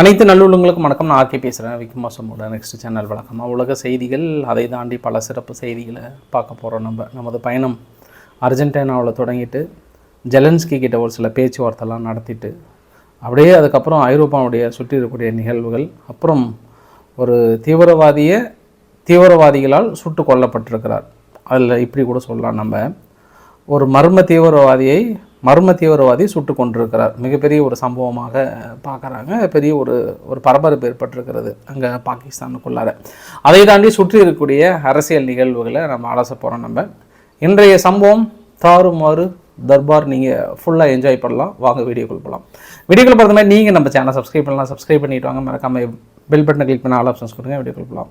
அனைத்து நல்லுள்ளங்களுக்கும் வணக்கம். நான் ஆர்கே பேசுகிறேன் விக்மாசமோட நெக்ஸ்ட் சேனல் வழக்கமாக உலக செய்திகள். அதை தாண்டி பல சிறப்பு செய்திகளை பார்க்க போகிறோம் நம்ம. நமது பயணம் அர்ஜென்டினாவில் தொடங்கிட்டு ஜெலன்ஸ்கி கிட்ட ஒரு சில பேச்சுவார்த்தைலாம் நடத்திட்டு அப்படியே அதுக்கப்புறம் ஐரோப்பாவுடைய சுற்றி இருக்கக்கூடிய நிகழ்வுகள் அப்புறம் ஒரு தீவிரவாதியை தீவிரவாதிகளால் சுட்டு கொல்லப்பட்டிருக்கிறார். அதில் இப்படி கூட சொல்லலாம் நம்ம. ஒரு மர்ம தீவிரவாதியை மர்ம தீவிரவாதி சுட்டு கொண்டிருக்கிறார். மிகப்பெரிய ஒரு சம்பவமாக பார்க்குறாங்க. பெரிய ஒரு ஒரு பரபரப்பு ஏற்பட்டிருக்கிறது அங்கே பாகிஸ்தானுக்குள்ளார. அதை தாண்டி சுற்றி இருக்கக்கூடிய அரசியல் நிகழ்வுகளை நம்ம அலச போகிறோம் நம்ம. இன்றைய சம்பவம் தாறுமாறு தர்பார் நீங்கள் ஃபுல்லாக என்ஜாய் பண்ணலாம். வாங்க வீடியோக்குள் போகலாம் வீடியோக்குள் பொறுத்த மாதிரி நீங்கள் நம்ம சேனல் சப்ஸ்கிரைப் பண்ணலாம். சப்ஸ்கிரைப் பண்ணிட்டு வாங்க. மறக்காமல் பெல் பட்டனை கிளிக் பண்ண ஆல் ஆப்ஷன்ஸ் கொடுங்க. வீடியோக்குள் போகலாம்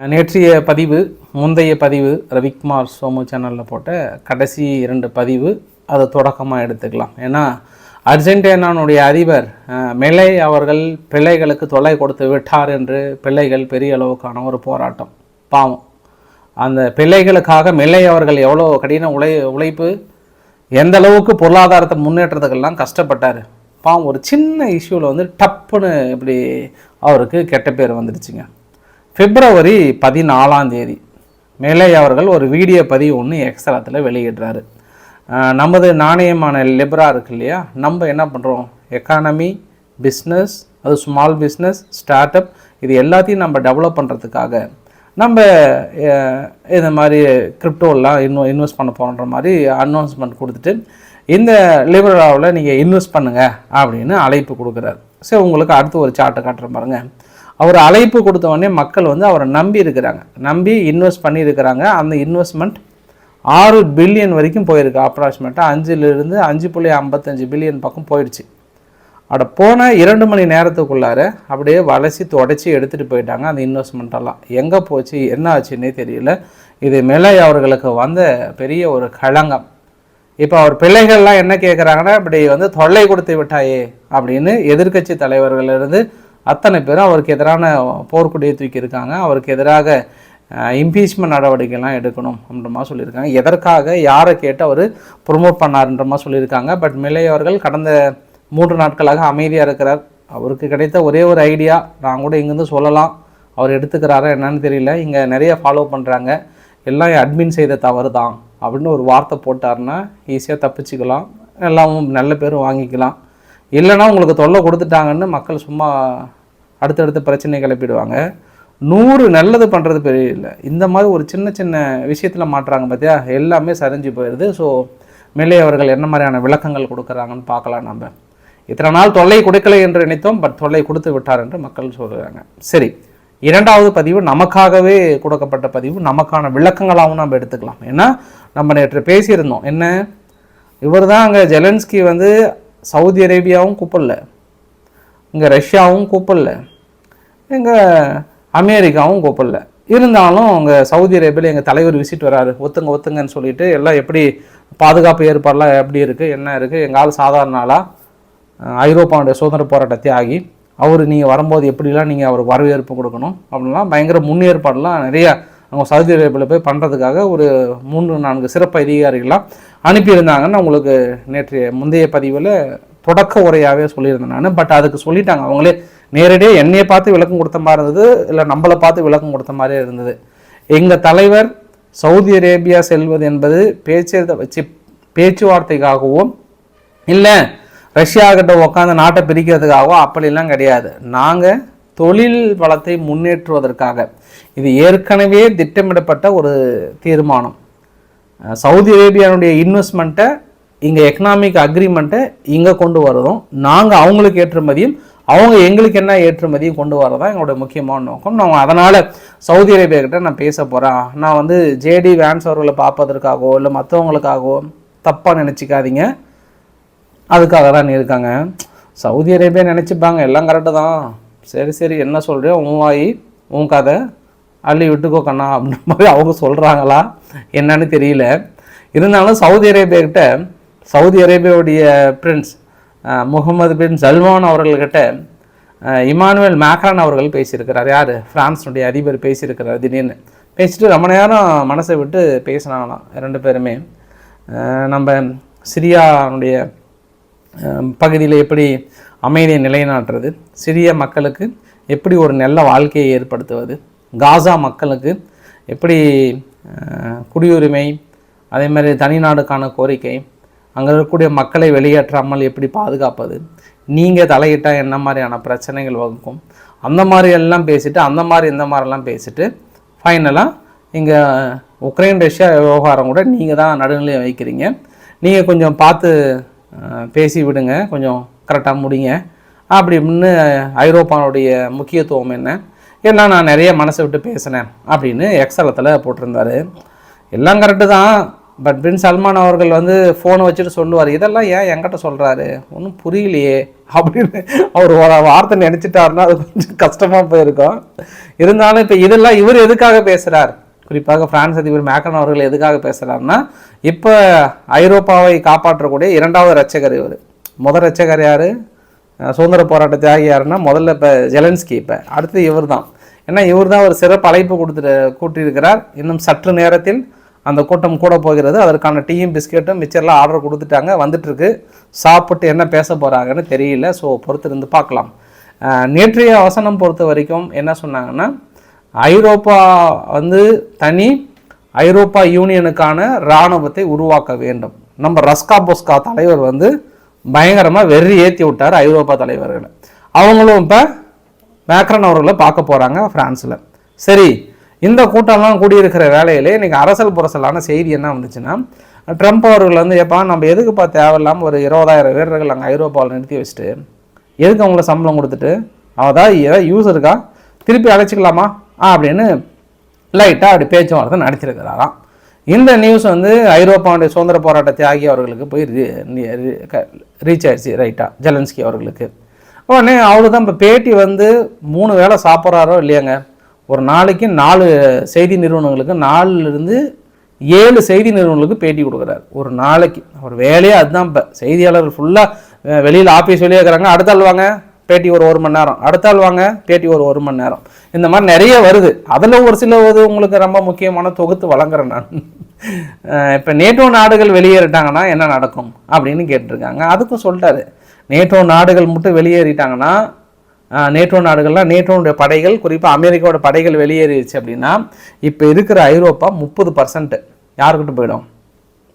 நேற்றைய பதிவு முந்தைய பதிவு ரவிக்குமார் சோமு சேனலில் போட்ட கடைசி இரண்டு பதிவு அதை தொடக்கமாக எடுத்துக்கலாம். ஏன்னா அர்ஜென்டினானுடைய அதிபர் அஹ், மெலே அவர்கள் பிள்ளைகளுக்கு தொலை கொடுத்து விட்டார் என்று பிள்ளைகள் பெரிய அளவுக்கான ஒரு போராட்டம். பாவம். அந்த பிள்ளைகளுக்காக மெல்லை அவர்கள் எவ்வளோ கடின உழை உழைப்பு எந்த அளவுக்கு பொருளாதாரத்தை முன்னேற்றத்துக்கெல்லாம் கஷ்டப்பட்டார். பாவம் ஒரு சின்ன இஷ்யூவில் வந்து டப்புன்னு இப்படி அவருக்கு கெட்ட பேர் வந்துடுச்சுங்க. பிப்ரவரி பதினாலாம் தேதி. மேலே அவர்கள் ஒரு வீடியோ பதிவு ஒன்று எக்ஸ்ட்ராத்தில் வெளியிடுறாரு. நமது நாணயமான லிப்ரா இருக்கு இல்லையா? நம்ம என்ன பண்ணுறோம் எக்கானமி பிஸ்னஸ் அது ஸ்மால் பிஸ்னஸ் ஸ்டார்ட் அப் இது எல்லாத்தையும் நம்ம டெவலப் பண்ணுறதுக்காக நம்ம இந்த மாதிரி கிரிப்டோலாம் இன்னும் இன்வெஸ்ட் பண்ண போகிற மாதிரி அனௌன்ஸ்மெண்ட் கொடுத்துட்டு இந்த லிபராவில் நீங்கள் இன்வெஸ்ட் பண்ணுங்க அப்படின்னு அழைப்பு கொடுக்குறாரு. சரி உங்களுக்கு அடுத்து ஒரு சார்ட்டை காட்டுற பாருங்கள் அவர் அழைப்பு கொடுத்த உடனே மக்கள் வந்து அவரை நம்பி இருக்கிறாங்க. நம்பி இன்வெஸ்ட் பண்ணியிருக்கிறாங்க. அந்த இன்வெஸ்ட்மெண்ட் ஆறு பில்லியன் வரைக்கும் போயிருக்கு. அப்ராக்சிமேட்டாக அஞ்சுலேருந்து அஞ்சு புள்ளி ஐம்பத்தஞ்சு பில்லியன் பக்கம் போயிடுச்சு. அட போன இரண்டு மணி நேரத்துக்குள்ளார அப்படியே வளைச்சி தொடச்சி எடுத்துகிட்டு போயிட்டாங்க அந்த இன்வெஸ்ட்மெண்ட்டெல்லாம் எங்கே போச்சு? என்ன ஆச்சுன்னே தெரியல. இது மேலே அவர்களுக்கு வந்த பெரிய ஒரு களங்கம். இப்போ அவர் பிள்ளைகள்லாம் என்ன கேட்குறாங்கன்னா இப்படி வந்து தொல்லை கொடுத்து விட்டாயே அப்படின்னு எதிர்க்கட்சி தலைவர்களிருந்து அத்தனை பேரும் அவருக்கு எதிரான போர்க்குடியை தூக்கி இருக்காங்க அவருக்கு எதிராக இம்பீச்மெண்ட் நடவடிக்கைலாம் எடுக்கணும் அப்படின்ற மாதிரி சொல்லியிருக்காங்க. எதற்காக யாரை கேட்டு அவர் ப்ரொமோட் பண்ணாருன்ற மாதிரி சொல்லியிருக்காங்க. பட் மில்லை அவர்கள் கடந்த மூன்று நாட்களாக அமைதியாக இருக்கிறார். அவருக்கு கிடைத்த ஒரே ஒரு ஐடியா நான் கூட இங்கேருந்து சொல்லலாம். அவர் எடுத்துக்கிறாரா என்னன்னு தெரியல. இங்கே நிறைய ஃபாலோ பண்ணுறாங்க எல்லாம் அட்மின் செய்த தவறு தான் அப்படின்னு ஒரு வார்த்தை போட்டாருன்னா ஈஸியாக தப்பிச்சுக்கலாம். எல்லாமும் நல்ல பேரும் வாங்கிக்கலாம். இல்லைன்னா உங்களுக்கு தொல்லை கொடுத்துட்டாங்கன்னு மக்கள் சும்மா அடுத்தடுத்த பிரச்சனை கிளப்பிடுவாங்க. நூறு நல்லது பண்ணுறது பெரிய இல்லை. இந்த மாதிரி ஒரு சின்ன சின்ன விஷயத்தில் மாட்டுறாங்க பார்த்தியா எல்லாமே சரிஞ்சு போயிடுது ஸோ மேலே அவர்கள் என்ன மாதிரியான விளக்கங்கள் கொடுக்குறாங்கன்னு பார்க்கலாம் நம்ம இத்தனை நாள் தொல்லை கொடுக்கலை என்று நினைத்தோம் பட் தொல்லை கொடுத்து விட்டார் என்று மக்கள் சொல்கிறாங்க சரி இரண்டாவது பதிவு நமக்காகவே கொடுக்கப்பட்ட பதிவு. நமக்கான விளக்கங்களாகவும் நம்ம எடுத்துக்கலாம். ஏன்னா நம்ம நேற்று பேசியிருந்தோம். என்ன? இவர் தான் அங்கே ஜெலன்ஸ்கி வந்து சவுதி அரேபியாவும் கூப்பிடல. இங்கே ரஷ்யாவும் கூப்பிடல. இங்கே அமெரிக்காவும் கூப்பிடல. இருந்தாலும் அங்கே சவுதி அரேபியாவில் எங்கள் தலைவர் விசிட் வராரு. ஒத்துங்க ஒத்துங்கன்னு சொல்லிட்டு எல்லாம் எப்படி பாதுகாப்பு ஏற்பாடெலாம் எப்படி இருக்குது என்ன இருக்குது எங்கள் ஆள் சாதாரண ஆளாக ஐரோப்பாவுடைய சுதந்திர போராட்டத்தை ஆகி அவர் நீங்கள் வரும்போது எப்படிலாம் நீங்கள் அவருக்கு வரவேற்பு கொடுக்கணும்? அப்படின்லாம் பயங்கர முன்னேற்பாடெலாம் நிறையா அவங்க சவுதி அரேபியாவில் போய் பண்ணுறதுக்காக ஒரு மூன்று நான்கு சிறப்பு அதிகாரிகளாக அனுப்பியிருந்தாங்கன்னு உங்களுக்கு நேற்றைய முந்தைய பதிவில் தொடக்க உரையாகவே சொல்லியிருந்தேன் நான். பட் அதுக்கு சொல்லிட்டாங்க. அவங்களே நேரடியாக என்னையை பார்த்து விளக்கம் கொடுத்த மாதிரி இருந்தது இல்லை நம்மளை பார்த்து விளக்கம் கொடுத்த மாதிரியே இருந்தது. எங்கள் தலைவர் சவுதி அரேபியா செல்வது என்பது பேச்சு வச்சு பேச்சுவார்த்தைக்காகவோ இல்லை ரஷ்யா கிட்ட உட்காந்து நாட்டை பிரிக்கிறதுக்காகவோ அப்படிலாம் கிடையாது. நாங்கள் தொழில் வளத்தை முன்னேற்றுவதற்காக இது ஏற்கனவே திட்டமிடப்பட்ட ஒரு தீர்மானம். சவுதி அரேபியாவுடைய இன்வெஸ்ட்மெண்ட்டை இங்கே எக்கனாமிக் அக்ரிமெண்ட்டை இங்கே கொண்டு வரதும் நாங்கள் அவங்களுக்கு ஏற்றுமதியும் அவங்க எங்களுக்கு என்ன ஏற்றுமதியும் கொண்டு வரதான் எங்களோட முக்கியமான நோக்கம். நான் அதனால் சவுதி அரேபியா கிட்ட நான் பேச போகிறேன் நான் வந்து ஜேடி வேன்ஸ் அவர்களை பார்ப்பதற்காகவோ இல்லை மற்றவங்களுக்காகவோ தப்பாக நினச்சிக்காதீங்க. அதுக்காக தான் இருக்காங்க. சவுதி அரேபியா நினச்சிப்பாங்க எல்லாம் கரெக்டு தான். சரி சரி என்ன சொல்கிறியோ உன் வாய் உன் கதை. அள்ளி விட்டுக்கோ கண்ணா அப்படின்ற மாதிரி அவங்க சொல்கிறாங்களா என்னன்னு தெரியல. இருந்தாலும் சவுதி அரேபியாக்கிட்ட சவுதி அரேபியாவுடைய பிரின்ஸ் முகமது பின் சல்மான் அவர்கள்கிட்ட இமானுவேல் மேக்ரான் அவர்கள் பேசியிருக்கிறார். யார்? ஃப்ரான்ஸுடைய அதிபர் பேசியிருக்கிறார் திடீர்னு. பேசிட்டு ரொம்ப நேரம் மனசை விட்டு பேசினாங்களாம் ரெண்டு பேருமே. நம்ம சிரியானுடைய பகுதியில் எப்படி அமைதியை நிலைநாட்டுறது சிரிய மக்களுக்கு எப்படி ஒரு நல்ல வாழ்க்கையை ஏற்படுத்துவது காசா மக்களுக்கு எப்படி குடியுரிமை அதே மாதிரி தனிநாடுக்கான கோரிக்கை அங்கே இருக்கக்கூடிய மக்களை வெளியேற்றாமல் எப்படி பாதுகாப்பது நீங்கள் தலையிட்டால் என்ன மாதிரியான பிரச்சனைகள் வகுக்கும் அந்த மாதிரி எல்லாம் பேசிவிட்டு அந்த மாதிரி இந்த மாதிரிலாம் பேசிவிட்டு ஃபைனலாக இங்கே உக்ரைன் ரஷ்யா விவகாரம் கூட நீங்கள் தான் நடுநிலையை வைக்கிறீங்க நீங்கள் கொஞ்சம் பார்த்து பேசி விடுங்க கொஞ்சம் கரெக்டாக முடிங்க. அப்படின்னு ஐரோப்பாவுடைய முக்கியத்துவம் என்ன? ஏன்னா நான் நிறைய மனசை விட்டு பேசினேன் அப்படின்னு எக்ஸலத்தில் போட்டிருந்தாரு. எல்லாம் கரெக்டு தான். பட் பின் சல்மான் அவர்கள் வந்து ஃபோனை வச்சுட்டு சொல்லுவார். இதெல்லாம் ஏன் என்கிட்ட சொல்கிறாரு ஒன்றும் புரியலையே அப்படின்னு அவர் ஒரு வார்த்தை நினச்சிட்டாருன்னா அது கொஞ்சம் கஷ்டமாக போயிருக்கும். இருந்தாலும் இப்போ இதெல்லாம் இவர் எதுக்காக பேசுகிறார் குறிப்பாக பிரான்ஸ் அதிபர் மேக்ரன் அவர்கள் எதுக்காக பேசுகிறாருன்னா இப்போ ஐரோப்பாவை காப்பாற்றக்கூடிய இரண்டாவது ரட்சகர் இவர். முதல் ரட்சகர் யார்? சுதந்திர போராட்ட தியாகி யாருன்னா முதல்ல இப்போ ஜெலன்ஸ்கி இப்போ அடுத்து இவர் தான் ஏன்னா இவர் தான் ஒரு சிறப்பு அழைப்பு கொடுத்துட்டு கூட்டியிருக்கிறார். இன்னும் சற்று நேரத்தில் அந்த கூட்டம் கூட போகிறது. அதற்கான டீயும் பிஸ்கெட்டும் மிச்சர்லாம் ஆர்டர் கொடுத்துட்டாங்க. வந்துட்டுருக்கு. சாப்பிட்டு என்ன பேச போகிறாங்கன்னு தெரியல. ஸோ பொறுத்திருந்து பார்க்கலாம். நேற்றைய வசனம் பொறுத்த வரைக்கும் என்ன சொன்னாங்கன்னா ஐரோப்பா வந்து தனி ஐரோப்பா யூனியனுக்கான இராணுவத்தை உருவாக்க வேண்டும். நம்ம ரஸ்கா பொஸ்கா தலைவர் வந்து பயங்கரமாக வெறி ஏற்றி விட்டார் ஐரோப்பா தலைவர்களை. அவங்களும் இப்போ மேக்ரன் அவர்களை பார்க்க போகிறாங்க ஃப்ரான்ஸில் சரி இந்த கூட்டம்லாம் கூடியிருக்கிற வேலையிலே இன்றைக்கி அரசல் புரசலான செய்தி என்ன வந்துச்சுன்னா ட்ரம்ப் அவர்கள் வந்து எப்பா நம்ம எதுக்குப்பா தேவையில்லாமல் ஒரு இருபதாயிரம் வீரர்கள் அங்கே ஐரோப்பாவில் நிறுத்தி வச்சுட்டு எதுக்கு அவங்கள சம்பளம் கொடுத்துட்டு? அவதான் ஏதாவது யூஸ் இருக்கா? திருப்பி அழைச்சிக்கலாமா? ஆ அப்படின்னு லைட்டாக அப்படி பேச்சுவார்த்தை நடத்திருக்கிறாராம் இந்த நியூஸ் வந்து ஐரோப்பாவுடைய சுதந்திர போராட்ட தியாகி அவர்களுக்கு போய் ரீச் ஆயிடுச்சு ரைட்டாக ஜெலன்ஸ்கி அவர்களுக்கு. உடனே அவரு தான் இப்போ பேட்டி வந்து மூணு வேளை சாப்பிட்றாரோ இல்லையாங்க? ஒரு நாளைக்கு நாலு செய்தி நிறுவனங்களுக்கு நாலுலேருந்து ஏழு செய்தி நிறுவனங்களுக்கு பேட்டி கொடுக்குறாரு. ஒரு நாளைக்கு. அவர் வேலையே அதுதான் இப்போ. செய்தியாளர்கள் ஃபுல்லாக வெளியில் ஆஃபீஸ் வெளியே இருக்கிறாங்க. அடுத்த ஆள் வாங்க. பேட்டி ஒரு ஒரு மணி நேரம். அடுத்த ஆள் வாங்க பேட்டி ஒரு ஒரு மணி நேரம். இந்த மாதிரி நிறைய வருது. அதில் ஒரு சில இது உங்களுக்கு ரொம்ப முக்கியமான தொகுத்து வழங்குறேன் நான். இப்போ நேட்டோ நாடுகள் வெளியேறிட்டாங்கன்னா என்ன நடக்கும் அப்படின்னு கேட்டிருக்காங்க. அதுக்கும் சொல்லிட்டாரு. நேட்டோ நாடுகள் மட்டும் வெளியேறிட்டாங்கன்னா நேட்டோ நாடுகள்லாம் நேட்டோனுடைய படைகள் குறிப்பாக அமெரிக்காவோட படைகள் வெளியேறிடுச்சு அப்படின்னா இப்போ இருக்கிற ஐரோப்பா முப்பது பர்சன்ட் யாருக்கிட்ட போயிடும்?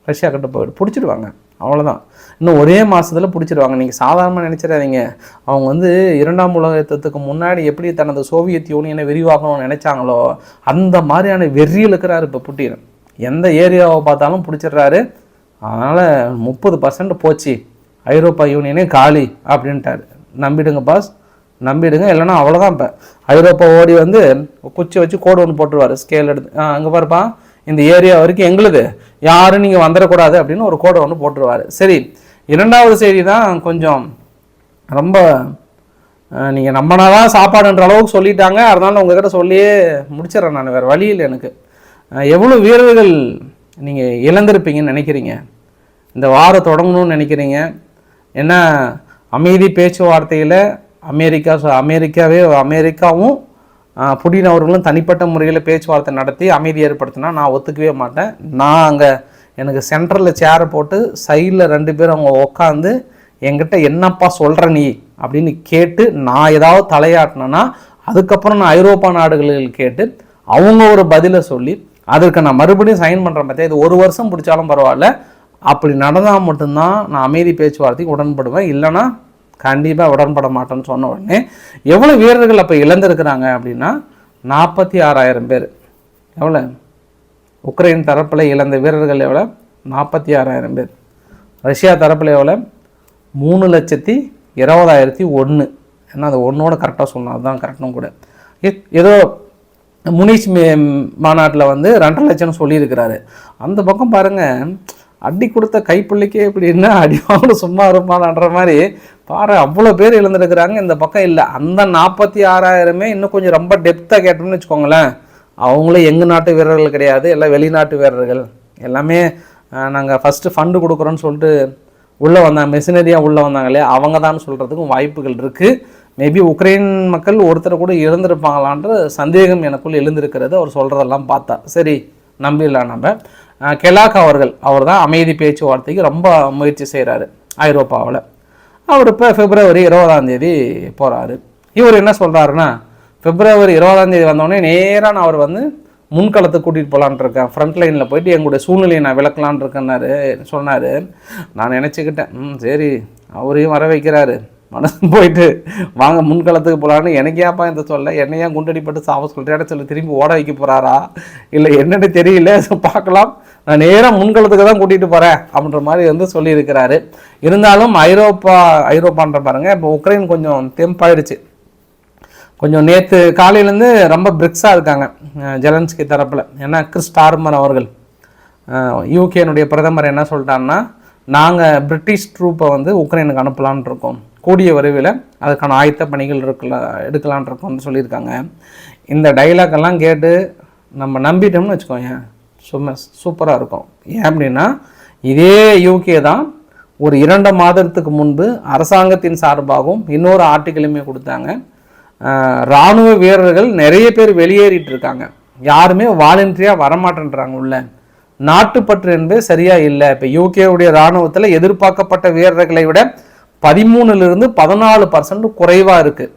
ரஷ்யா கிட்ட போயிடும். பிடிச்சிடுவாங்க. அவ்வளோதான் இன்னும் ஒரே மாதத்தில் பிடிச்சிருவாங்க. நீங்கள் சாதாரணமாக நினச்சிடாதீங்க. அவங்க வந்து இரண்டாம் உலக யுத்தத்துக்கு முன்னாடி எப்படி தனது சோவியத் யூனியனை விரிவாக்கணும்னு நினைச்சாங்களோ அந்த மாதிரியான வெறியில் இருக்கிறாரு இப்போ புட்டின். எந்த ஏரியாவை பார்த்தாலும் பிடிச்சிடுறாரு. அதனால் முப்பது பர்சன்ட் போச்சு. ஐரோப்பா யூனியனே காலி அப்படின்ட்டாரு. நம்பிடுங்க பாஸ் நம்பிடுங்க. இல்லைன்னா அவ்வளோதான் இப்போ. ஐரோப்பா ஓடி வந்து குச்சி வச்சு கோடு ஒன்று போட்டுருவார். ஸ்கேல் எடுத்து அங்கே பாருப்பா. இந்த ஏரியா வரைக்கும் எங்களுது. யாரும் நீங்கள் வந்துடக்கூடாது அப்படின்னு ஒரு கோடை ஒன்று போட்டுருவார். சரி இரண்டாவது செய்தி தான் கொஞ்சம் ரொம்ப நீங்கள் நம்பினாதான் சாப்பாடுன்ற அளவுக்கு சொல்லிட்டாங்க. அதனால உங்ககிட்ட சொல்லியே முடிச்சிடறேன் நான். வேறு வழியில் எனக்கு. எவ்வளோ வீரர்கள் நீங்கள் இழந்திருப்பீங்கன்னு நினைக்கிறீங்க? இந்த வாரம் தொடங்கணும்னு நினைக்கிறீங்க? ஏன்னா அமைதி பேச்சுவார்த்தையில் அமெரிக்கா அமெரிக்காவே அமெரிக்காவும் புடின் அவர்களும் தனிப்பட்ட முறையில் பேச்சுவார்த்தை நடத்தி அமைதி ஏற்படுத்தினா நான் ஒத்துக்கவே மாட்டேன். நான் அங்கே எனக்கு சென்டரில் சேரை போட்டு சைடில் ரெண்டு பேரும் அவங்க உட்காந்து என்கிட்ட என்னப்பா சொல்கிற நீ அப்படின்னு கேட்டு நான் ஏதாவது தலையாட்டினேன்னா அதுக்கப்புறம் நான் ஐரோப்பா நாடுகளில் கேட்டு அவங்க ஒரு பதிலை சொல்லி அதற்கு நான் மறுபடியும் சைன் பண்ணுறேன் பார்த்தா இது ஒரு வருஷம் பிடிச்சாலும் பரவாயில்ல. அப்படி நடந்தால் மட்டும்தான் நான் அமைதி பேச்சுவார்த்தைக்கு உடன்படுவேன். இல்லைன்னா கண்டிப்பாக உடன்பட மாட்டேன்னு சொன்ன உடனே எவ்வளோ வீரர்கள் அப்போ இழந்திருக்கிறாங்க அப்படின்னா நாற்பத்தி ஆறாயிரம் பேர். எவ்வளோ உக்ரைன் தரப்பில் இழந்த வீரர்கள் எவ்வளோ நாற்பத்தி ஆறாயிரம் பேர். ரஷ்யா தரப்பில் எவ்வளோ மூணு லட்சத்தி இருபதாயிரத்தி ஒன்று ஏன்னா அது ஒன்றோட கரெக்டாக சொன்னால் அதுதான் கரெக்டும் கூட. ஏதோ முனிஷ் மாநாட்டில் வந்து ரெண்டரை லட்சம்னு சொல்லியிருக்கிறாரு. அந்த பக்கம் பாருங்கள் அடி கொடுத்த கைப்பிள்ளைக்கே இப்படின்னா அடி வாங்கணும் சும்மா இருப்பான்ற மாதிரி பாரு அவ்வளோ பேர் எழுந்திருக்கிறாங்க இந்த பக்கம் இல்லை. அந்த நாற்பத்தி ஆறாயிரமே இன்னும் கொஞ்சம் ரொம்ப டெப்த்தாக கேட்டோம்னு வச்சுக்கோங்களேன். அவங்களும் எங்கள் நாட்டு வீரர்கள் கிடையாது எல்லாம் வெளிநாட்டு வீரர்கள். எல்லாமே நாங்கள் ஃபஸ்ட்டு ஃபண்டு கொடுக்குறோன்னு சொல்லிட்டு உள்ளே வந்தாங்க மெஷினரியாக உள்ளே வந்தாங்களே அவங்க தான் சொல்கிறதுக்கும் வாய்ப்புகள் இருக்குது மேபி உக்ரைன் மக்கள் ஒருத்தர் கூட இழந்திருப்பாங்களான்ற சந்தேகம் எனக்குள் எழுந்திருக்கிறது அவர் சொல்கிறதெல்லாம் பார்த்தா. சரி நம்பிடலாம் நம்ம. கெலாக் அவர்கள் அவர் தான் அமைதி பேச்சுவார்த்தைக்கு ரொம்ப முயற்சி செய்கிறாரு ஐரோப்பாவில். அவர் இப்போ பிப்ரவரி இருபதாம் தேதி போகிறாரு இவர் என்ன சொல்கிறாருன்னா பிப்ரவரி இருபதாம் தேதி வந்தோடனே நேராக நான் அவர் வந்து முன்களத்துக்கு கூட்டிகிட்டு போகலான் இருக்கேன். ஃப்ரண்ட் லைனில் போயிட்டு எங்களுடைய சூழ்நிலையை நான் விளக்கலான் இருக்கேன்னாரு சொன்னார். நான் நினச்சிக்கிட்டேன் ம் சரி அவரையும் வர வைக்கிறாரு. மனசு போயிட்டு வாங்க முன்களத்துக்கு போகலான்னு எனக்கு ஏன்ப்பா இந்த சொல்ல என்னையா குண்டடிப்பட்டு சாவ சொல்லிட்டு சொல்லி திரும்பி ஓட வைக்க போகிறாரா இல்லை என்னன்னு தெரியல. பார்க்கலாம். நான் நேராக முன்களத்துக்கு தான் கூட்டிகிட்டு போகிறேன் அப்படின்ற மாதிரி வந்து சொல்லியிருக்கிறாரு. இருந்தாலும் ஐரோப்பா ஐரோப்பான்ற பாருங்க இப்போ உக்ரைன் கொஞ்சம் தெம்பாயிடுச்சு கொஞ்சம் நேற்று காலையிலேருந்து ரொம்ப பிரிக்ஸாக இருக்காங்க ஜெலன்ஸ்கி தரப்பில். ஏன்னா கிறிஸ் டார்மர் அவர்கள் யூகேனுடைய பிரதமர் என்ன சொல்லிட்டாருன்னா நாங்கள் பிரிட்டிஷ் ட்ரூப்பை வந்து உக்ரைனுக்கு அனுப்பலான்னு இருக்கோம். கூடிய விரைவில் அதுக்கான ஆயத்த பணிகள் இருக்கல எடுக்கலான் இருக்கோம்னு சொல்லியிருக்காங்க. இந்த டைலாக் எல்லாம் கேட்டு நம்ம நம்பிட்டோம்னு வச்சுக்கோங்க சும்மா சூப்பராக இருக்கும். ஏன் அப்படின்னா இதே யூகே தான் ஒரு இரண்டு மாதத்துக்கு முன்பு அரசாங்கத்தின் சார்பாகவும் இன்னொரு ஆர்டிக்கலுமே கொடுத்தாங்க. இராணுவ ராணுவ வீரர்கள் நிறைய பேர் வெளியேறிட்டு இருக்காங்க. யாருமே வாலண்டியாக வரமாட்டேன்றாங்க உள்ள. நாட்டுப்பற்று என்பது சரியாக இல்லை. இப்போ யூகேவுடைய இராணுவத்தில் எதிர்பார்க்கப்பட்ட வீரர்களை விட பதிமூணுலேருந்து பதினாலு பர்சன்ட் குறைவாக இருக்குது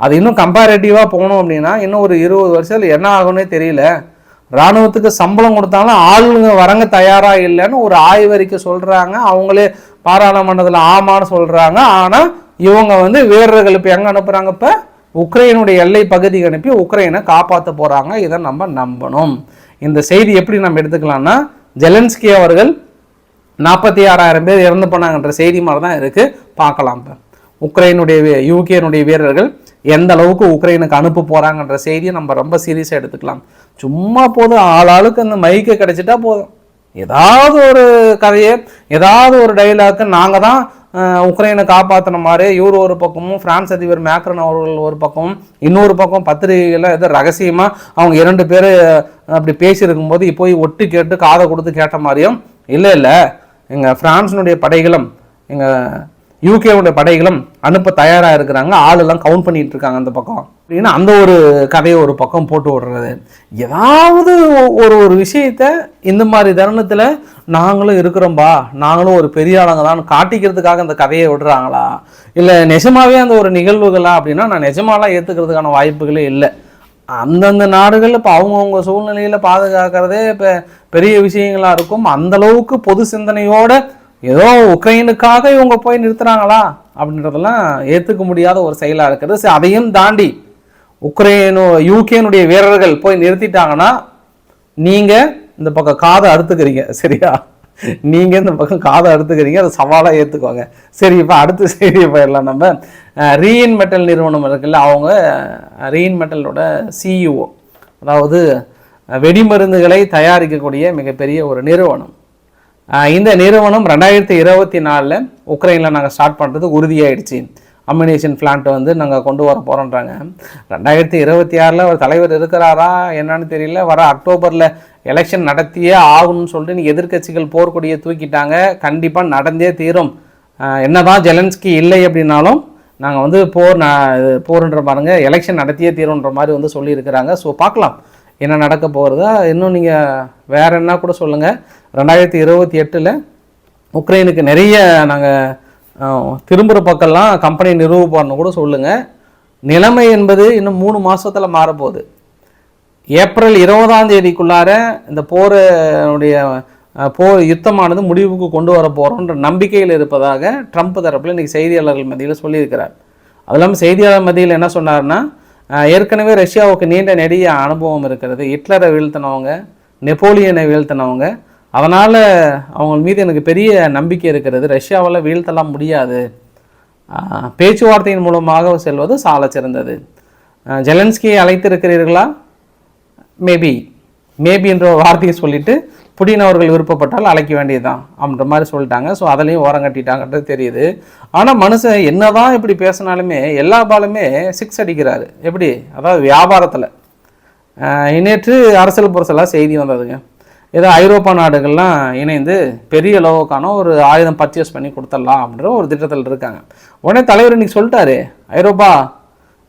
அது இன்னும் கம்பேரேட்டிவாக போகணும் அப்படின்னா இன்னும் ஒரு இருபது வருஷத்தில் என்ன ஆகும்னே தெரியல. இராணுவத்துக்கு சம்பளம் கொடுத்தாலும் ஆளுங்க வரங்க தயாராக இல்லைன்னு ஒரு ஆய்வறிக்கை சொல்கிறாங்க அவங்களே பாராளுமன்றத்தில் ஆமான்னு சொல்கிறாங்க ஆனால் இவங்க வந்து வீரர்கள் இப்போ எங்கே அனுப்புகிறாங்க இப்போ உக்ரைனுடைய எல்லை பகுதிக்கு அனுப்பி உக்ரைனை காப்பாற்ற போகிறாங்க இதை நம்ம நம்பணும். இந்த செய்தி எப்படி நம்ம எடுத்துக்கலாம்னா ஜெலன்ஸ்கி அவர்கள் நாற்பத்தி ஆறாயிரம் பேர் இறந்து போனாங்கன்ற செய்தி மாதிரி தான் இருக்குது பார்க்கலாம். இப்போ உக்ரைனுடைய யூகேனுடைய வீரர்கள் எந்த அளவுக்கு உக்ரைனுக்கு அனுப்ப போகிறாங்கன்ற செய்தியை நம்ம ரொம்ப சீரியஸாக எடுத்துக்கலாம். சும்மா போதும். ஆளாளுக்கு அந்த மைக்கு கிடச்சிட்டா போதும். ஏதாவது ஒரு கதையை ஏதாவது ஒரு டைலாக்கு நாங்கள் தான் உக்ரைனை காப்பாற்றின மாதிரி இவர் ஒரு பக்கமும் பிரான்ஸ் அதிபர் மேக்ரன் அவர்கள் ஒரு பக்கமும் இன்னொரு பக்கம் பத்திரிகைகளில் ஏதோ ரகசியமாக அவங்க இரண்டு பேர் அப்படி பேசியிருக்கும்போது போய் ஒட்டு கேட்டு காதை கொடுத்து கேட்ட மாதிரியும் இல்லை இல்லை. எங்கள் ஃப்ரான்ஸினுடைய படைகளும் எங்கள் யூகேவுடைய படைகளும் அனுப்ப தயாராக இருக்கிறாங்க. ஆளெல்லாம் கவுண்ட் பண்ணிகிட்டு இருக்காங்க அந்த பக்கம். அப்படின்னா அந்த ஒரு கதையை ஒரு பக்கம் போட்டு விடுறது. ஏதாவது ஒரு ஒரு விஷயத்த இந்த மாதிரி தருணத்தில் நாங்களும் இருக்கிறோம்பா நாங்களும் ஒரு பெரிய ஆளுங்க தான் காட்டிக்கிறதுக்காக அந்த கதையை விடுறாங்களா? இல்லை நிஜமாவே அந்த ஒரு நிகழ்வுகளா அப்படின்னா நான் நிஜமாலாம் ஏற்றுக்கிறதுக்கான வாய்ப்புகளே இல்லை. அந்தந்த நாடுகள் இப்போ அவங்கவுங்க சூழ்நிலையில் பாதுகாக்கிறதே இப்போ பெரிய விஷயங்களாக இருக்கும். அந்த அளவுக்கு பொது சிந்தனையோட ஏதோ உக்ரைனுக்காக இவங்க போய் நிறுத்துகிறாங்களா அப்படின்றதெல்லாம் ஏற்றுக்க முடியாத ஒரு செயலாக இருக்கிறது சரி அதையும் தாண்டி உக்ரைனு யூகேனுடைய வீரர்கள் போய் நிறுத்திட்டாங்கன்னா நீங்கள் இந்த பக்கம் காதை அறுத்துக்கிறீங்க சரியா? நீங்கள் இந்த பக்கம் காதை அறுத்துக்கிறீங்க அதை சவாலாக ஏற்றுக்குவாங்க சரி இப்போ அடுத்த செய்தியை போயிடலாம் நம்ம. ரீஇன் மெட்டல் நிறுவனம் இருக்குல்ல அவங்க ரீஇன் மெட்டலோட சிஇஓ அதாவது வெடிமருந்துகளை தயாரிக்கக்கூடிய மிகப்பெரிய ஒரு நிறுவனம். இந்த நிறுவனம் ரெண்டாயிரத்தி இருபத்தி நாலில் உக்ரைனில் நாங்கள் ஸ்டார்ட் பண்ணுறது உறுதியாயிடுச்சு. அம்யூனேஷன் பிளான்ட் வந்து நாங்கள் கொண்டு வர போகிறோன்றாங்க ரெண்டாயிரத்தி இருபத்தி ஆறில் ஒரு தலைவர் இருக்கிறாரா என்னன்னு தெரியல. வர அக்டோபரில் எலெக்ஷன் நடத்தியே ஆகணும்னு சொல்லிட்டு இன்னைக்கு எதிர்க்கட்சிகள் போர்க்கொடியை தூக்கிட்டாங்க. கண்டிப்பாக நடந்தே தீரும். என்னதான் ஜெலன்ஸ்கி இல்லை அப்படின்னாலும் நாங்கள் வந்து போர் போர்ன்ற பாருங்கள் எலெக்ஷன் நடத்தியே தீரும்ன்ற மாதிரி வந்து சொல்லியிருக்கிறாங்க. ஸோ பார்க்கலாம். என்ன நடக்க போகிறதா இன்னும் நீங்கள் வேற என்ன கூட சொல்லுங்கள் ரெண்டாயிரத்தி இருபத்தி எட்டில் உக்ரைனுக்கு நிறைய நாங்கள் திரும்புகிற பக்கம்லாம் கம்பெனி நிறுவ கூட சொல்லுங்கள் நிலைமை என்பது இன்னும் மூணு மாதத்தில் மாறப்போகுது. ஏப்ரல் இருபதாம் தேதிக்குள்ளார இந்த போருடைய போர் யுத்தமானது முடிவுக்கு கொண்டு வர போகிறோன்ற நம்பிக்கையில் இருப்பதாக ட்ரம்ப் தரப்பில் இன்றைக்கி செய்தியாளர்கள் மத்தியில் சொல்லியிருக்கிறார். அது இல்லாமல் செய்தியாளர் மத்தியில் என்ன சொன்னார்னா ஏற்கனவே ரஷ்யாவுக்கு நீண்ட நெடிய அனுபவம் இருக்கிறது. ஹிட்லரை வீழ்த்தினவங்க நெப்போலியனை வீழ்த்தினவங்க அதனால் அவங்க மீது எனக்கு பெரிய நம்பிக்கை இருக்கிறது. ரஷ்யாவால் வீழ்த்தலாம் முடியாது. பேச்சுவார்த்தையின் மூலமாக செல்வது சால சிறந்தது. ஜெலன்ஸ்கியை அழைத்திருக்கிறீர்களா? மேபி மேபி என்ற வார்த்தையை சொல்லிட்டு புடின் அவர்கள் விருப்பப்பட்டால் அழைக்க வேண்டியதுதான் அப்படின்ற மாதிரி சொல்லிட்டாங்க. ஸோ அதிலையும் ஓரம் கட்டிட்டாங்கன்றது தெரியுது. ஆனால் மனுஷன் என்னதான் இப்படி பேசினாலுமே எல்லா பாலுமே சிக்ஸ் அடிக்கிறாரு. எப்படி? அதாவது வியாபாரத்தில். நேற்று அரசியல் புரசலாக செய்தி வந்ததுங்க. ஏதோ ஐரோப்பா நாடுகள்லாம் இணைந்து பெரிய அளவுக்கான ஒரு ஆயுதம் பர்ச்சேஸ் பண்ணி கொடுத்துடலாம் அப்படின்ற ஒரு திட்டத்தில் இருக்காங்க. உடனே தலைவர் இன்னைக்கு சொல்லிட்டாரு ஐரோப்பா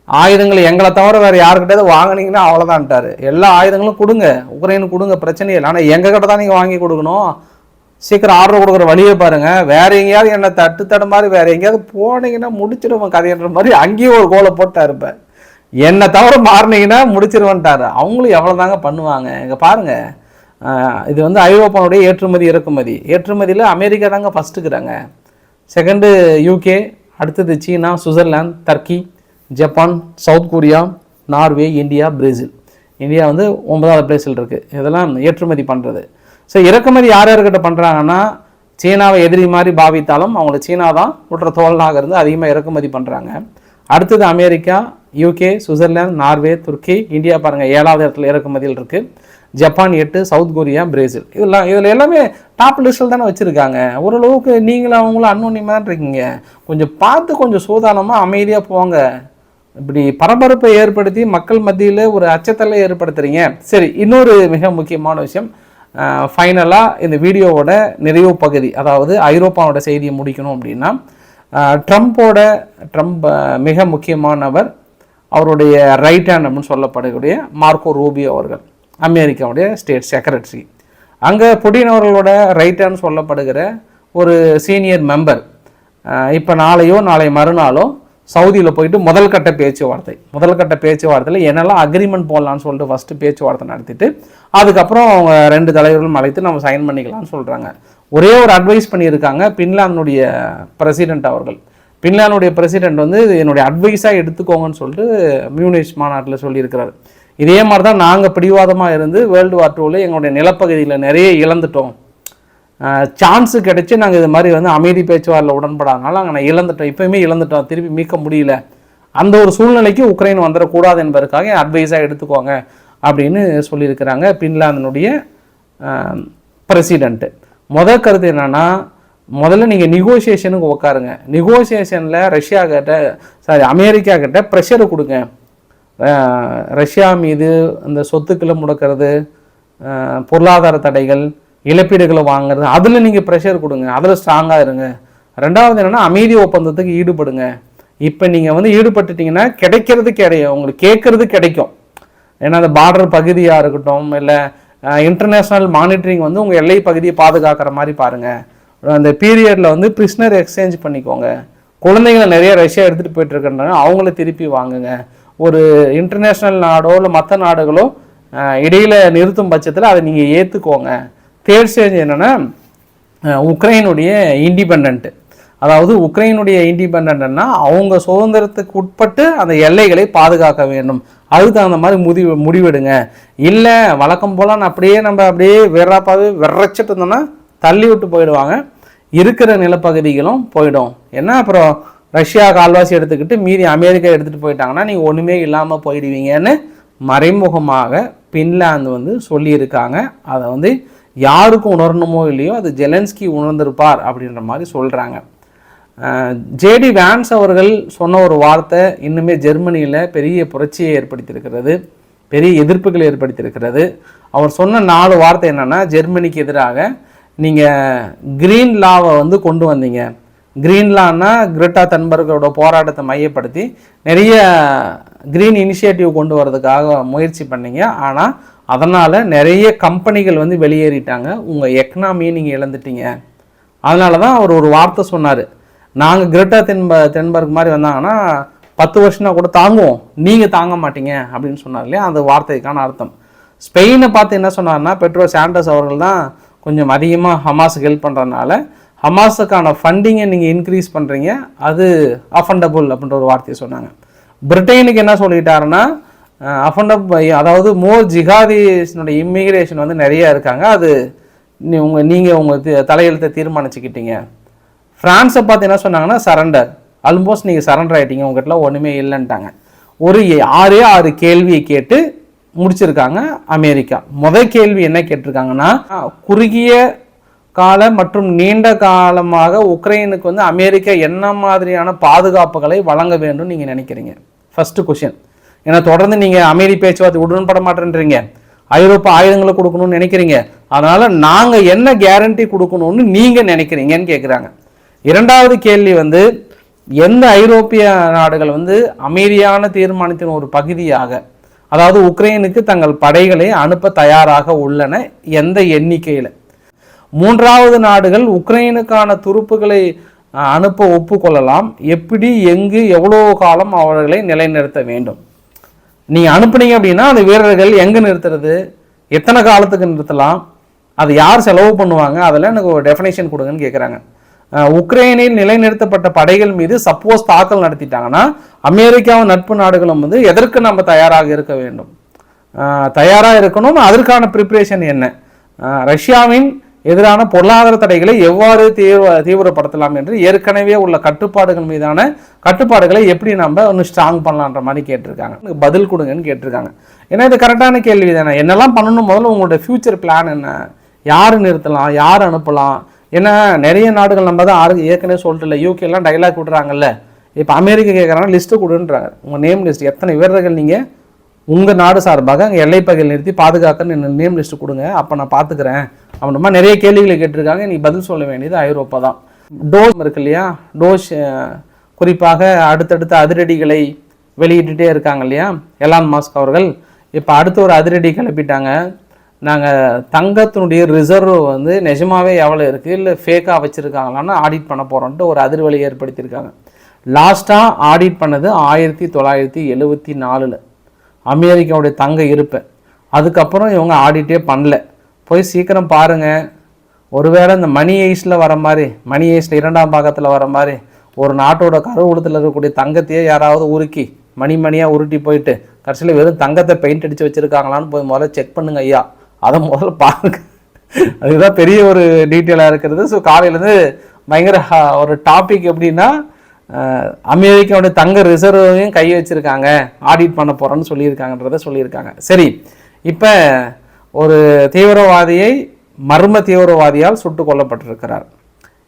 ஆயுதங்களை எங்களை தவிர வேறு யாருக்கிட்டே வாங்கினீங்கன்னா அவ்வளோதான்ட்டாரு எல்லா ஆயுதங்களும் கொடுங்க உக்ரைனுக்கு கொடுங்க பிரச்சனையே இல்லை. ஆனால் எங்கள் கிட்ட தான் நீங்கள் வாங்கி கொடுக்கணும். சீக்கிரம் ஆர்டர் கொடுக்குற வழியை பாருங்கள் வேறு எங்கேயாவது என்னை தட்டு தடு மாதிரி வேறு எங்கேயாவது போனீங்கன்னா முடிச்சிடுவோம் கதைன்ற மாதிரி அங்கேயும் ஒரு கோலை போட்டா இருப்பேன் என்னை தவிர மாறினீங்கன்னா முடிச்சிருவேன்ட்டாரு. அவங்களும் எவ்வளோ தாங்க பண்ணுவாங்க? இங்கே பாருங்கள் இது வந்து ஐரோப்பாவுடைய ஏற்றுமதி இறக்குமதி. ஏற்றுமதியில் அமெரிக்கா தாங்க ஃபஸ்ட்டுக்கிறாங்க செகண்டு யூகே அடுத்தது சீனா Switzerland Turkey Japan South Korea Norway India Brazil India வந்து ஒன்பதாவது பிளேஸில் இருக்குது இதெல்லாம் ஏற்றுமதி பண்ணுறது ஸோ இறக்குமதி யார் யார்கிட்ட பண்ணுறாங்கன்னா சீனாவை எதிரி மாதிரி பாவித்தாலும் அவங்கள சீனா தான் குற்ற தோழனாக இருந்து அதிகமாக இறக்குமதி பண்ணுறாங்க அடுத்தது America UK Switzerland Norway Turkey India பாருங்கள் ஏழாவது இடத்துல இறக்குமதியில் இருக்குது ஜப்பான் எட்டு சவுத் கொரியா பிரேசில். இதெல்லாம் இதில் எல்லாமே டாப் லிஸ்ட்டில் தானே வச்சுருக்காங்க. ஓரளவுக்கு நீங்களும் அவங்களும் அன்னோன்னியமாக இருக்கீங்க. கொஞ்சம் பார்த்து கொஞ்சம் சூதானமாக அமைதியாக போங்க. இப்படி பரபரப்பை ஏற்படுத்தி மக்கள் மத்தியில் ஒரு அச்சத்தலை ஏற்படுத்துகிறீங்க சரி இன்னொரு மிக முக்கியமான விஷயம். ஃபைனலாக இந்த வீடியோவோட நிறைவு பகுதி அதாவது ஐரோப்பாவோட செய்தியை முடிக்கணும் அப்படின்னா ட்ரம்ப்போட ட்ரம்ப் மிக முக்கியமானவர் அவருடைய ரைட் ஹேண்ட் அப்படின்னு சொல்லப்படக்கூடிய மார்க்கோ ரூபியோ அவர்கள். அமெரிக்காவுடைய ஸ்டேட் செக்ரட்டரி. அங்கே புடின் அவர்களோட ரைட் சொல்லப்படுகிற ஒரு சீனியர் மெம்பர் இப்போ நாளையோ நாளை மறுநாளோ சவுதியில் போயிட்டு முதல் கட்ட பேச்சுவார்த்தை முதல் கட்ட பேச்சுவார்த்தையில் என்னெல்லாம் அக்ரிமெண்ட் போடலான்னு சொல்லிட்டு ஃபஸ்ட்டு பேச்சுவார்த்தை நடத்திட்டு அதுக்கப்புறம் அவங்க ரெண்டு தலைவர்களும் அழைத்து நம்ம சைன் பண்ணிக்கலாம்னு சொல்கிறாங்க ஒரே ஒரு அட்வைஸ் பண்ணியிருக்காங்க பின்லாந்துடைய பிரசிடென்ட் அவர்கள். பின்லாந்துடைய பிரசிடென்ட் வந்து என்னுடைய அட்வைஸாக எடுத்துக்கோங்கன்னு சொல்லிட்டு மியூனிஷ் மாநாட்டில் சொல்லியிருக்கிறார். இதே மாதிரி தான் நாங்கள் பிடிவாதமாக இருந்து வேர்ல்டு வார் டூவில் எங்களுடைய நிலப்பகுதியில் நிறைய இழந்துட்டோம். சான்ஸு கிடைச்சி நாங்கள் இது மாதிரி வந்து அமைதி பேச்சுவாரில் உடன்படாதனால நாங்கள் நான் இழந்துட்டோம். இப்போயுமே இழந்துட்டோம். திருப்பி மீட்க முடியல. அந்த ஒரு சூழ்நிலைக்கு உக்ரைன் வந்துடக்கூடாது என்பதற்காக அட்வைஸாக எடுத்துக்கோங்க அப்படின்னு சொல்லியிருக்கிறாங்க பின்லாந்தினுடைய பிரசிடென்ட்டு முதல் கருத்து என்னென்னா முதல்ல நீங்கள் நெகோசியேஷனுக்கு உட்காருங்க நெகோசியேஷனில் ரஷ்யா கிட்ட சாரி அமெரிக்கா கிட்ட ப்ரெஷர் கொடுங்க. ரஷ்யா மீது அந்த சொத்துக்களை முடக்கிறது பொருளாதார தடைகள் இழப்பீடுகளை வாங்குறது அதில் நீங்கள் ப்ரெஷர் கொடுங்க. அதில் ஸ்ட்ராங்காக இருங்க. ரெண்டாவது என்னென்னா அமைதி ஒப்பந்தத்துக்கு ஈடுபடுங்க. இப்போ நீங்கள் வந்து ஈடுபட்டுட்டிங்கன்னா கிடைக்கிறது கிடையும் உங்களுக்கு கேட்குறது கிடைக்கும். ஏன்னா அந்த பார்டர் பகுதியாக இருக்கட்டும் இல்லை இன்டர்நேஷ்னல் மானிட்டரிங் வந்து உங்கள் எல்லை பகுதியை பாதுகாக்கிற மாதிரி பாருங்கள் அந்த பீரியடில் வந்து பிரிஸ்னர் எக்ஸ்சேஞ்ச் பண்ணிக்கோங்க. குழந்தைங்களை நிறைய ரஷ்யா எடுத்துகிட்டு போயிட்டு இருக்கின்றாங்க அவங்கள திருப்பி வாங்குங்க. ஒரு இன்டர்நேஷ்னல் நாடோ இல்லை மற்ற நாடுகளோ இடையில் நிறுத்தும் பட்சத்தில் அதை நீங்கள் ஏற்றுக்கோங்க தேர்ட் ஸ்டேஜ் என்னென்னா உக்ரைனுடைய இண்டிபெண்ட்டு அதாவது உக்ரைனுடைய இண்டிபெண்ட்னா அவங்க சுதந்திரத்துக்கு உட்பட்டு அந்த எல்லைகளை பாதுகாக்க வேண்டும். அதுக்கு தகுந்த மாதிரி முடிவு முடிவெடுங்க. இல்லை வழக்கம் போல் நான் அப்படியே நம்ம அப்படியே வெறாப்பாவே விரைச்சிட்டு இருந்தோம்னா தள்ளி விட்டு போயிடுவாங்க. இருக்கிற நிலப்பகுதிகளும் போயிடும். என்ன அப்புறம்? ரஷ்யா கால்வாசி எடுத்துக்கிட்டு மீதி அமெரிக்கா எடுத்துகிட்டு போயிட்டாங்கன்னா நீங்கள் ஒன்றுமே இல்லாமல் போயிடுவீங்கன்னு மறைமுகமாக பின்லாந்து வந்து சொல்லியிருக்காங்க. அதை வந்து யாருக்கும் உணரணுமோ இல்லையோ அது ஜெலன்ஸ்கி உணர்ந்திருப்பார் அப்படின்ற மாதிரி சொல்கிறாங்க ஜேடி வேன்ஸ் அவர்கள் சொன்ன ஒரு வார்த்தை இன்னுமே ஜெர்மனியில் பெரிய புரட்சியை ஏற்படுத்தியிருக்கிறது பெரிய எதிர்ப்புகளை ஏற்படுத்தியிருக்கிறது. அவர் சொன்ன நாலு வார்த்தை என்னென்னா ஜெர்மனிக்கு எதிராக நீங்கள் க்ரீன் லாவை வந்து கொண்டு வந்தீங்க. கிரீன்லான்னா கிரெட்டா தன்பர்கோட போராட்டத்தை மையப்படுத்தி நிறைய கிரீன் இனிஷியேட்டிவ் கொண்டு வரதுக்காக முயற்சி பண்ணீங்க. ஆனால் அதனால் நிறைய கம்பெனிகள் வந்து வெளியேறிட்டாங்க. உங்கள் எக்கனாமியை நீங்கள் இழந்துட்டீங்க. அதனால தான் அவர் ஒரு வார்த்தை சொன்னார். நாங்கள் கிரெட்டா தென்ப தென்பர்க் மாதிரி வந்தாங்கன்னா பத்து வருஷம்னா கூட தாங்குவோம். நீங்கள் தாங்க மாட்டீங்க அப்படின்னு சொன்னார் இல்லையா? அந்த வார்த்தைக்கான அர்த்தம். ஸ்பெயினை பார்த்து என்ன சொன்னார்னா பெட்ரோ சாண்டஸ் அவர்கள் தான் கொஞ்சம் அதிகமாக ஹமாஸுக்கு ஹெல்ப் பண்ணுறதுனால ஹமாஸுக்கான ஃபண்டிங்கை நீங்கள் இன்க்ரீஸ் பண்ணுறீங்க அது அஃபண்டபுள் அப்படின்ற ஒரு வார்த்தையை சொன்னாங்க. பிரிட்டனுக்கு என்ன சொல்லிட்டாருன்னா அஃபண்டப் அதாவது மோர் ஜிகாதிஸ்னுடைய இம்மிகிரேஷன் வந்து நிறைய இருக்காங்க. அது நீ உங்கள் நீங்கள் உங்கள் தலையெழுத்தை தீர்மானிச்சுக்கிட்டீங்க. ஃப்ரான்ஸை பார்த்து என்ன சொன்னாங்கன்னா சரண்டர் ஆல்மோஸ்ட் நீங்கள் சரண்டர் ஆகிட்டீங்க உங்ககிட்ட ஒன்றுமே இல்லைன்ட்டாங்க. ஒரு ஆறே ஆறு கேள்வியை கேட்டு முடிச்சிருக்காங்க அமெரிக்கா. முதல் கேள்வி என்ன கேட்டிருக்காங்கன்னா குறுகிய கால மற்றும் நீண்ட காலமாக உக்ரைனுக்கு வந்து அமெரிக்கா என்ன மாதிரியான பாதுகாப்புகளை வழங்க வேண்டும் நீங்கள் நினைக்கிறீங்க? ஃபர்ஸ்ட் கொஷின் ஏன்னா தொடர்ந்து நீங்கள் அமைதி பேச்சுவார்த்தை உடன்பட மாட்டேன்றீங்க. ஐரோப்பா ஆயுதங்களை கொடுக்கணும்னு நினைக்கிறீங்க. அதனால் நாங்கள் என்ன கேரண்டி கொடுக்கணும்னு நீங்கள் நினைக்கிறீங்கன்னு கேட்குறாங்க இரண்டாவது கேள்வி வந்து எந்த ஐரோப்பிய நாடுகள் வந்து அமைதியான தீர்மானத்தின் ஒரு பகுதியாக அதாவது உக்ரைனுக்கு தங்கள் படைகளை அனுப்ப தயாராக உள்ளன எந்த எண்ணிக்கையில்? மூன்றாவது நாடுகள் உக்ரைனுக்கான துருப்புகளை அனுப்ப ஒப்புக்கொள்ளலாம். எப்படி எங்கு எவ்வளோ காலம் அவர்களை நிலைநிறுத்த வேண்டும். நீங்கள் அனுப்புனீங்க அப்படின்னா அந்த வீரர்கள் எங்கே நிறுத்துறது? எத்தனை காலத்துக்கு நிறுத்தலாம்? அது யார் செலவு பண்ணுவாங்க? அதெல்லாம் எனக்கு ஒரு டெஃபினேஷன் கொடுங்கன்னு கேட்குறாங்க உக்ரைனில் நிலைநிறுத்தப்பட்ட படைகள் மீது சப்போஸ் தாக்கல் நடத்திட்டாங்கன்னா அமெரிக்காவும் நட்பு நாடுகளும் வந்து எதற்கு நம்ம தயாராக இருக்க வேண்டும்? தயாராக இருக்கணும்? அதற்கான ப்ரிப்பரேஷன் என்ன? ரஷ்யாவின் எதிரான பொருளாதார தடைகளை எவ்வாறு தீவிர தீவிரப்படுத்தலாம் என்று ஏற்கனவே உள்ள கட்டுப்பாடுகள் மீதான கட்டுப்பாடுகளை எப்படி நம்ம இன்னும் ஸ்ட்ராங் பண்ணலான்ற மாதிரி கேட்டிருக்காங்க. பதில் கொடுங்கன்னு கேட்டிருக்காங்க. ஏன்னா இது கரெக்டான கேள்வி தானே என்னெல்லாம் பண்ணணும்? முதல்ல உங்களோட ஃப்யூச்சர் பிளான் என்ன? யார் நிறுத்தலாம்? யார் அனுப்பலாம்? ஏன்னா நிறைய நாடுகள் நம்ம தான் ஆறு ஏற்கனவே சொல்லிட்டு இல்லை. யூகேலாம் டைலாக் விடுறாங்கல்ல. இப்போ அமெரிக்கா கேட்குறாங்க லிஸ்ட்டு கொடுன்றாங்க. உங்கள் நேம் லிஸ்ட் எத்தனை வீரர்கள் நீங்கள் உங்கள் நாடு சார்பாக அங்கே எல்லைப்பகையில் நிறுத்தி பாதுகாக்கன்னு நேம் லிஸ்ட்டு கொடுங்க. அப்போ நான் பார்த்துக்கிறேன் அப்படின்ற நிறைய கேள்விகளை கேட்டிருக்காங்க. நீ பதில் சொல்ல வேண்டியது ஐரோப்பா தான். டோஸ் இருக்கு இல்லையா? டோஸ் குறிப்பாக அடுத்தடுத்த அதிரடிகளை வெளியிட்டுட்டே இருக்காங்க இல்லையா? எலான் மாஸ்க் அவர்கள். இப்போ அடுத்த ஒரு அதிரடி கிளப்பிட்டாங்க. நாங்கள் தங்கத்தினுடைய ரிசர்வ் வந்து நிஜமாவே எவ்வளோ இருக்குது இல்லை ஃபேக்காக வச்சுருக்காங்களான்னு ஆடிட் பண்ண போகிறோன்ட்டு ஒரு அதிர்வலை ஏற்படுத்தியிருக்காங்க. லாஸ்ட்டாக ஆடிட் பண்ணது ஆயிரத்தி தொள்ளாயிரத்தி எழுபத்தி நாலில். அமெரிக்காவுடைய தங்க இருப்பேன் அதுக்கப்புறம் இவங்க ஆடிட்டே பண்ணல. போய் சீக்கிரம் பாருங்கள் ஒருவேளை இந்த மணி ஐஸில் வர மாதிரி மணி ஐஸில் இரண்டாம் பாகத்தில் வர மாதிரி ஒரு நாட்டோட கருவூலத்தில் இருக்கக்கூடிய தங்கத்தையே யாராவது உருக்கி மணி மணியாக உருட்டி போயிட்டு கடைசியில் வெறும் தங்கத்தை பெயிண்ட் அடித்து வச்சுருக்காங்களான்னு போய் முதல்ல செக் பண்ணுங்க ஐயா. அதை முதல்ல பாருங்க. அதுதான் பெரிய ஒரு டீட்டெயிலாக இருக்கிறது. ஸோ காலையிலேருந்து பயங்கர ஒரு டாபிக் எப்படின்னா அமெரிக்காவுடைய தங்க ரிசர்வையும் கை வச்சிருக்காங்க. ஆடிட் பண்ண போகிறோன்னு சொல்லியிருக்காங்கன்றத சொல்லியிருக்காங்க. சரி இப்போ ஒரு தீவிரவாதியை மர்ம தீவிரவாதியால் சுட்டு கொல்லப்பட்டிருக்கிறார்.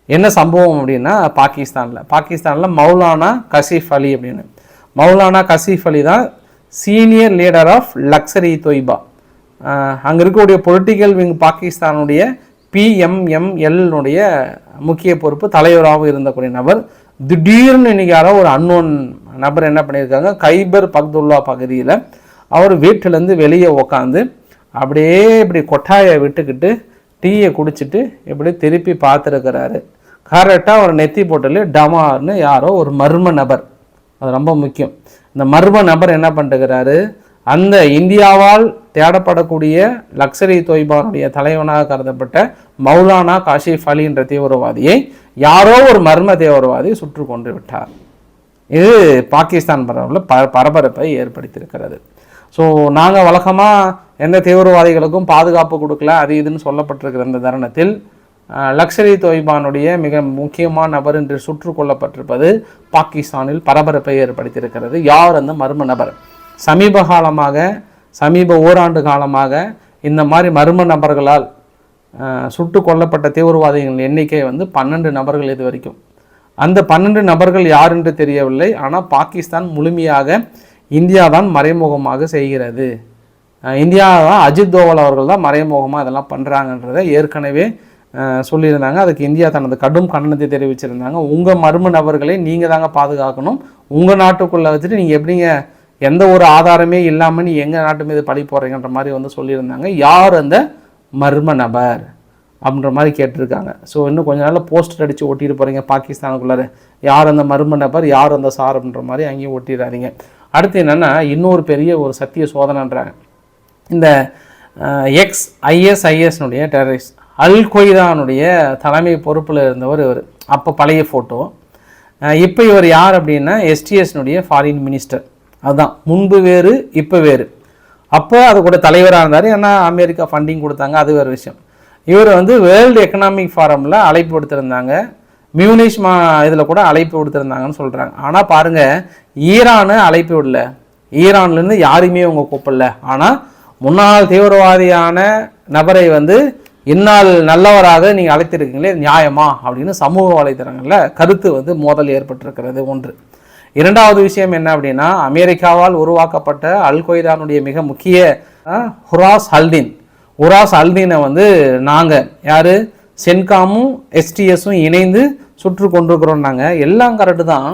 என்ன சம்பவம் அப்படின்னா பாகிஸ்தானில். பாகிஸ்தானில் மௌலானா கசீஃப் அலி அப்படின்னு. மௌலானா கசீஃப் அலி தான் senior leader of Lashkar Taiba அங்கே இருக்கக்கூடிய பொலிட்டிக்கல் விங் பாகிஸ்தானுடைய பிஎம்எம்எல்னுடைய முக்கிய பொறுப்பு தலைவராகவும் இருந்தக்கூடிய நபர் திடீர்னு இன்றைக்கி யாரோ ஒரு அன்னோன் நபர் என்ன பண்ணியிருக்காங்க? கைபர் பக்துல்லா பகுதியில் அவர் வீட்டிலேருந்து வெளியே உக்காந்து அப்படியே இப்படி கொட்டாயை விட்டுக்கிட்டு டீயை குடிச்சிட்டு இப்படி திருப்பி பார்த்துருக்கிறாரு. கரெக்டாக ஒரு நெத்தி போட்டல டமார்னு யாரோ ஒரு மர்ம நபர். அது ரொம்ப முக்கியம். இந்த மர்ம நபர் என்ன பண்ணுறாரு அந்த இந்தியாவால் தேடப்படக்கூடிய லக்ஸரி தொய்பானுடைய தலைவனாக கருதப்பட்ட மௌலானா காஷிஃப் அலி என்ற தீவிரவாதியை யாரோ ஒரு மர்ம தீவிரவாதி சுற்று கொண்டு விட்டார். இது பாகிஸ்தான் பரவலில் ப பரபரப்பை ஏற்படுத்தியிருக்கிறது. ஸோ நாங்கள் வழக்கமாக எந்த தீவிரவாதிகளுக்கும் பாதுகாப்பு கொடுக்கல அது இதுன்னு சொல்லப்பட்டிருக்கிற இந்த தருணத்தில் லக்ஷரி லக்ஸரி தொய்பானுடைய மிக முக்கியமான நபர் என்று சுட்டுக் கொல்லப்பட்டிருப்பது பாகிஸ்தானில் பரபரப்பை ஏற்படுத்தியிருக்கிறது. யார் அந்த மர்ம நபர்? சமீப காலமாக சமீப ஓராண்டு காலமாக இந்த மாதிரி மர்ம நபர்களால் சுட்டு கொல்லப்பட்ட தீவிரவாதிகளின் எண்ணிக்கை வந்து பன்னெண்டு நபர்கள் இது வரைக்கும். அந்த பன்னெண்டு நபர்கள் யார் என்று தெரியவில்லை. ஆனால் பாகிஸ்தான் முழுமையாக இந்தியா தான் மறைமுகமாக செய்கிறது. இந்தியா தான் அஜித் தோவல் அவர்கள் தான் மறைமுகமாக இதெல்லாம் பண்ணுறாங்கன்றதை ஏற்கனவே சொல்லியிருந்தாங்க. அதுக்கு இந்தியா தனது கடும் கண்டனத்தை தெரிவிச்சிருந்தாங்க. உங்கள் மர்ம நபர்களை நீங்கள் தாங்க பாதுகாக்கணும். உங்கள் நாட்டுக்குள்ளே வச்சுட்டு நீங்கள் எப்படிங்க எந்த ஒரு ஆதாரமே இல்லாமல் நீ எங்கள் நாட்டு மீது பழி போடுறீங்கன்ற மாதிரி வந்து சொல்லியிருந்தாங்க. யார் அந்த மர்ம நபர் அப்படின்ற மாதிரி கேட்டிருக்காங்க. ஸோ இன்னும் கொஞ்ச நாளில் போஸ்டர் அடித்து ஓட்டிட்டு போகிறீங்க பாகிஸ்தானுக்குள்ளார. யார் அந்த மர்ம நபர் யார் அந்த சார் அப்படின்ற மாதிரி அங்கேயும் ஒட்டிடாதீங்க. அடுத்து என்னென்னா இன்னொரு பெரிய ஒரு சத்திய சோதனைன்றாங்க இந்த எக்ஸ் ஐஎஸ்ஐஎஸ்னுடைய டெரரிஸ்ட் அல் கொய்தானுடைய தலைமை பொறுப்பில் இருந்தவர் இவர். அப்போ பழைய ஃபோட்டோ இப்போ இவர் யார் அப்படின்னா எஸ்டிஎஸ்னுடைய ஃபாரின் மினிஸ்டர் அதுதான் முன்பு வேறு இப்போ வேறு. அப்போ அது கூட தலைவராக இருந்தார். ஏன்னா அமெரிக்கா ஃபண்டிங் கொடுத்தாங்க. அது வேறு விஷயம். இவர் வந்து வேர்ல்டு எக்கனாமிக் ஃபாரமில் அழைப்பு கொடுத்துருந்தாங்க மியூனிஷ் மா இதில் கூட அழைப்பு கொடுத்துருந்தாங்கன்னு சொல்கிறாங்க ஆனால் பாருங்கள் ஈரானு அழைப்பு விடல. ஈரான்லேருந்து யாருமே அவங்க கூப்பிடல. ஆனால் முன்னாள் தீவிரவாதியான நபரை வந்து இந்நாள் நல்லவராக நீங்கள் அழைத்திருக்கீங்களே நியாயமா? அப்படின்னு சமூக வலைத்தளங்களில் கருத்து வந்து மோதல் ஏற்பட்டிருக்கிறது ஒன்று. இரண்டாவது விஷயம் என்ன அப்படின்னா அமெரிக்காவால் உருவாக்கப்பட்ட அல் கொய்தானுடைய மிக முக்கிய ஹுராஸ் ஹல்தீன். ஹுராஸ் அல்தீனை வந்து நாங்கள் யார்? சென்காமும் எஸ்டிஎஸும் இணைந்து சுற்று கொண்டிருக்கிறோம் நாங்கள் எல்லாம் கரெக்டு தான்.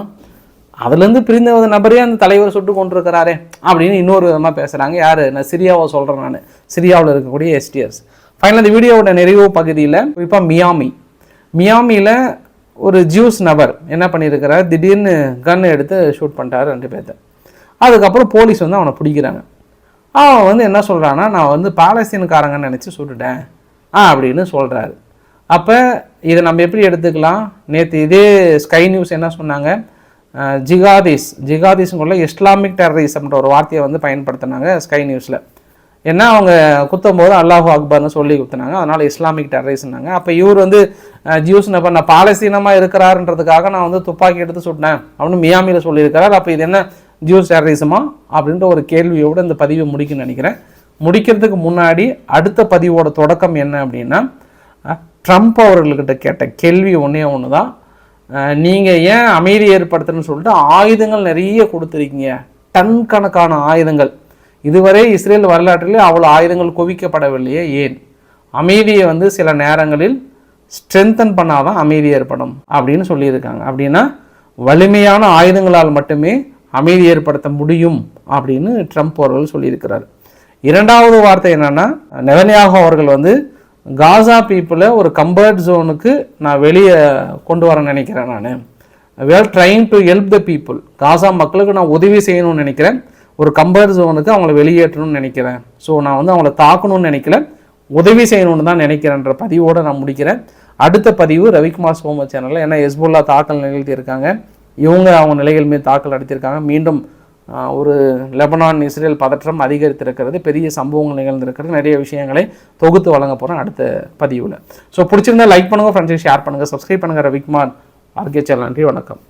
அதுலேருந்து பிரிந்த ஒரு நபரே அந்த தலைவர் சுட்டு கொண்டிருக்கிறாரே அப்படின்னு இன்னொரு விதமாக பேசுகிறாங்க யார்? நான் சிரியாவை சொல்கிறேன் நான். சிரியாவில் இருக்கக்கூடிய எஸ்டிஎஸ் ஃபைனல் இந்த வீடியோவோட நிறைவு பகுதியில் குறிப்பாக மியாமி. மியாமியில் ஒரு ஜூஸ் நபர் என்ன பண்ணியிருக்கிறார் திடீர்னு கன் எடுத்து ஷூட் பண்ணிட்டாரு ரெண்டு பேர்த்த. அதுக்கப்புறம் போலீஸ் வந்து அவனை பிடிக்கிறாங்க. அவன் வந்து என்ன சொல்கிறான்னா நான் வந்து பாலஸ்தீனக்காரங்கன்னு நினச்சி சுட்டுட்டேன். ஆ அப்படின்னு சொல்கிறாரு அப்போ இதை நம்ம எப்படி எடுத்துக்கலாம்? நேற்று இதே ஸ்கை நியூஸ் என்ன சொன்னாங்க? ஜிகாதிஸ் ஜிகாதிஸ்ங்குள்ள இஸ்லாமிக் டெரரிசம்ன்ற ஒரு வார்த்தையை வந்து பயன்படுத்தினாங்க ஸ்கை நியூஸில் ஏன்னா அவங்க குத்தும் போது அல்லாஹு அக்பர்னு சொல்லி குத்துனாங்க. அதனால் இஸ்லாமிக் டெரரிசம்னாங்க அப்போ இவர் வந்து ஜியூஸ் நான் பாலஸ்தீனமாக இருக்கிறாருன்றதுக்காக நான் வந்து துப்பாக்கி எடுத்து சுட்டினேன் அப்படின்னு மியாமியில் சொல்லியிருக்கிறார். அப்போ இது என்ன ஜியூஸ் டெரரிசமா அப்படின்ற ஒரு கேள்வியோடு இந்த பதிவை முடிக்கணும்னு நினைக்கிறேன். முடிக்கிறதுக்கு முன்னாடி அடுத்த பதிவோட தொடக்கம் என்ன அப்படின்னா ட்ரம்ப் அவர்கள்கிட்ட கேட்ட கேள்வி ஒன்றே ஒன்று தான் நீங்கள் ஏன் அமைதி ஏற்படுத்துன்னு சொல்லிட்டு ஆயுதங்கள் நிறைய கொடுத்துருக்கீங்க. டன் கணக்கான ஆயுதங்கள். இதுவரை இஸ்ரேல் வரலாற்றிலே அவ்வளோ ஆயுதங்கள் குவிக்கப்படவில்லையே. ஏன்? அமைதியை வந்து சில நேரங்களில் ஸ்ட்ரென்தன் பண்ணாதான் அமைதி ஏற்படும் அப்படின்னு சொல்லியிருக்காங்க. அப்படின்னா வலிமையான ஆயுதங்களால் மட்டுமே அமைதி ஏற்படுத்த முடியும் அப்படின்னு ட்ரம்ப் அவர்கள் சொல்லியிருக்கிறார். இரண்டாவது வார்த்தை என்னென்னா நெதன்யாகு அவர்கள் வந்து காசா பீப்புளை ஒரு கம்பர்ட் ஜோனுக்கு நான் வெளியே கொண்டு வர நினைக்கிறேன் நான். Well trying to help the people Gaza மக்களுக்கு நான் உதவி செய்யணும்னு நினைக்கிறேன். ஒரு கம்பேர் ஜோனுக்கு அவங்கள வெளியேற்றணும்னு நினைக்கிறேன். ஸோ நான் வந்து அவங்கள தாக்கணும்னு நினைக்கல. உதவி செய்யணும்னு தான் நினைக்கிறேன்ற பதிவோடு நான் முடிக்கிறேன். அடுத்த பதிவு ரவிக்குமார் சோம சேனலில். ஏன்னா ஹெஸ்புல்லா தாக்கல் நிகழ்த்தியிருக்காங்க. இவங்க அவங்க நிலைகள் மீது தாக்கல் நடத்தியிருக்காங்க மீண்டும் ஒரு லெபனான் இஸ்ரேல் பதற்றம் அதிகரித்திருக்கிறது. பெரிய சம்பவங்கள் நிகழ்ந்திருக்கிறது. நிறைய விஷயங்களை தொகுத்து வழங்க போகிறேன் அடுத்த பதிவில். ஸோ பிடிச்சிருந்தா லைக் பண்ணுங்கள் ஃப்ரெண்ட்ஸுக்கு ஷேர் பண்ணுங்கள் சப்ஸ்கிரைப் பண்ணுங்கள் ரவிக்குமார் ஆர்கே சேனல் நன்றி வணக்கம்.